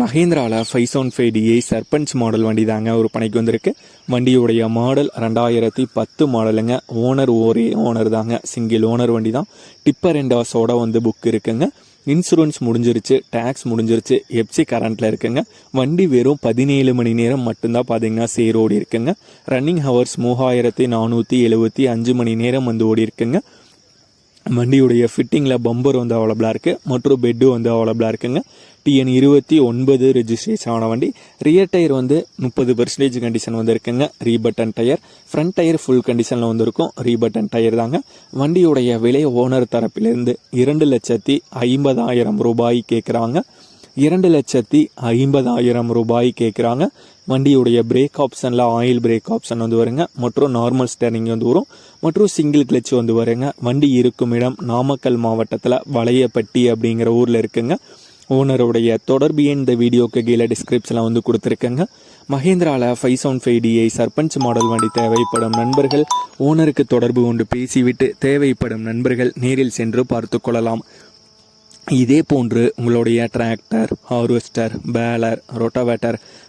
மஹேந்திராவில் five seven five DI Sarpanch model வண்டி தாங்க ஒரு பணிக்கு வந்திருக்கு. வண்டியுடைய மாடல் ரெண்டாயிரத்தி பத்து மாடலுங்க ஓனர் ஒரே ஓனர் தாங்க. சிங்கிள் ஓனர் வண்டி தான் டிப்பர் எண்டாஸோட வந்து புக் இருக்குங்க. இன்சூரன்ஸ் முடிஞ்சிருச்சு. டேக்ஸ் முடிஞ்சிருச்சு. எப்சி கரண்ட்டில் இருக்குங்க. வண்டி வெறும் பதினேழு மணி நேரம் மட்டும்தான் பார்த்தீங்கன்னா சேர் ஓடி இருக்குங்க. ரன்னிங் ஹவர்ஸ் மூவாயிரத்தி நானூற்றி எழுபத்தி அஞ்சு மணி நேரம் வந்து ஓடி இருக்குங்க. வண்டியுடைய ஃபிட்டிங்கில் பம்பர் வந்து அவைலபிளாக இருக்குது மற்றும் பெட்டு வந்து அவைலபிளாக இருக்குங்க. டிஎன் இருபத்தி ஒன்பது ரெஜிஸ்ட்ரேஷன் ஆன வண்டி. ரியர் டயர் வந்து முப்பது பெர்சன்டேஜ் கண்டிஷன் வந்து இருக்குங்க ரீபட்டன் டயர் ஃப்ரண்ட் டயர் ஃபுல் கண்டிஷனில் வந்திருக்கும். ரீபட்டன் டயர் தாங்க. வண்டியுடைய விலை ஓனர் தரப்பிலிருந்து இரண்டு லட்சத்தி ஐம்பதாயிரம் ரூபாய் கேட்குறாங்க இரண்டு லட்சத்தி ஐம்பதாயிரம் ரூபாய் கேட்குறாங்க வண்டியுடைய பிரேக் ஆப்ஷனில் ஆயில் பிரேக் ஆப்ஷன் வந்து வருங்க. மற்றும் நார்மல் ஸ்டேரிங் வந்து வரும். மற்றும் சிங்கிள் கிளச் வந்து வருங்க. வண்டி இருக்கும் இடம் நாமக்கல் மாவட்டத்தில் வளையப்பட்டி அப்படிங்கிற ஊரில் இருக்குங்க. ஓனருடைய தொடர்பு எண் இந்த வீடியோக்கு கீழே டிஸ்கிரிப்ஷனில் வந்து கொடுத்துருக்கேங்க. மஹேந்திராவில் five seven five DI Sarpanch model வண்டி தேவைப்படும் நண்பர்கள் ஓனருக்கு தொடர்பு கொண்டு பேசிவிட்டு தேவைப்படும் நண்பர்கள் நேரில் சென்று பார்த்து கொள்ளலாம். இதே போன்று உங்களுடைய டிராக்டர் ஹார்வெஸ்டர் பேலர் ரொட்டவேட்டர்